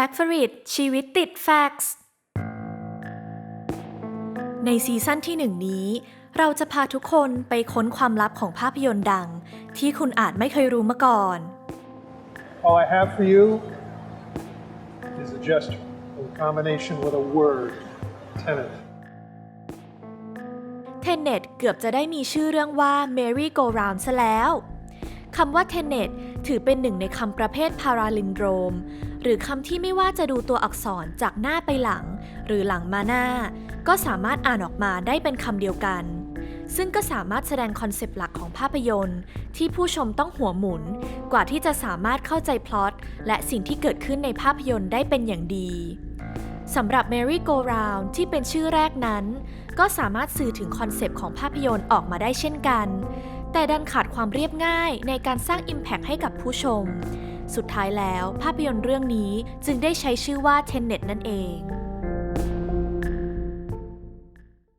Fact f o r i t ชีวิตติด Facts ในซีซั่นที่หนึ่งนี้ เราจะพาทุกคนไปค้นความลับของภาพยนตร์ดัง ที่คุณอาจไม่เคยรู้มาก่อน All I have for you is a gesture in combination with a word, tenant. Tenet เกือบจะได้มีชื่อเรื่องว่า Merry Go Round ซะแล้ว คำว่า Tenet ถือเป็นหนึ่งในคำประเภทพาราลินโดรมหรือคำที่ไม่ว่าจะดูตัวอักษรจากหน้าไปหลัง หรือหลังมาหน้า ก็สามารถอ่านออกมาได้เป็นคำเดียวกัน ซึ่งก็สามารถแสดงคอนเซปต์หลักของภาพยนตร์ ที่ผู้ชมต้องหัวหมุน กว่าที่จะสามารถเข้าใจพล็อตและสิ่งที่เกิดขึ้นในภาพยนตร์ได้เป็นอย่างดีสำหรับ Merry Go Round ที่เป็นชื่อแรกนั้น ก็สามารถสื่อถึงคอนเซปต์ของภาพยนตร์ออกมาได้เช่นกัน แต่ดันขาดความเรียบง่ายในการสร้าง Impact ให้กับผู้ชม สุดท้ายแล้วภาพยนตร์เรื่องนี้จึงได้ใช้ชื่อว่า Tenet นั่นเอง